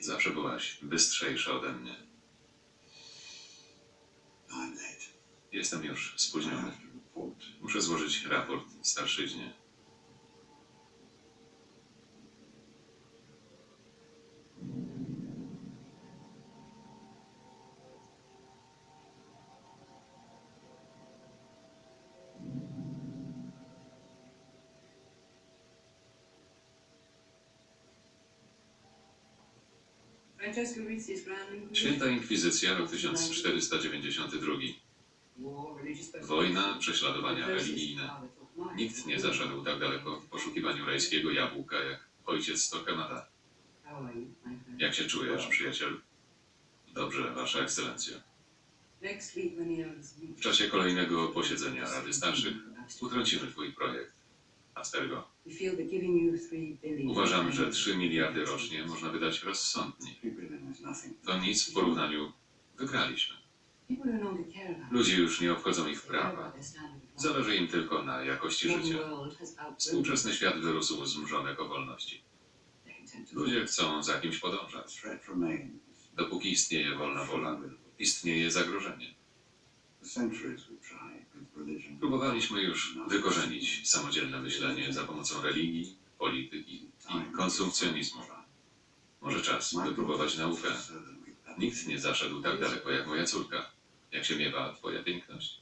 Zawsze byłaś bystrzejsza ode mnie. Jestem już spóźniony. Muszę złożyć raport starszyźnie. Święta Inkwizycja, rok 1492. War, religious Wojna, prześladowania religijne. Nikt nie zaszedł tak daleko w poszukiwaniu rajskiego jabłka jak ojciec my friend? Jak się czujesz, przyjacielu? Dobrze, Wasza us W czasie kolejnego posiedzenia Rady Starszych utrącimy Twój projekt. Billion. uważamy, że 3 miliardy rocznie można wydać rozsądnie. To nic w porównaniu. Wygraliśmy. About Ludzie już nie obchodzą ich prawa. Zależy im tylko na jakości życia. Współczesny świat wyrósł z mrzonek o wolności. Ludzie chcą za kimś podążać. Dopóki istnieje wolna wola, istnieje zagrożenie. Próbowaliśmy już wykorzenić samodzielne myślenie za pomocą religii, polityki i konsumpcjonizmu. Może czas wypróbować naukę. Nikt nie zaszedł tak daleko jak moja córka. Jak się miewa twoja piękność?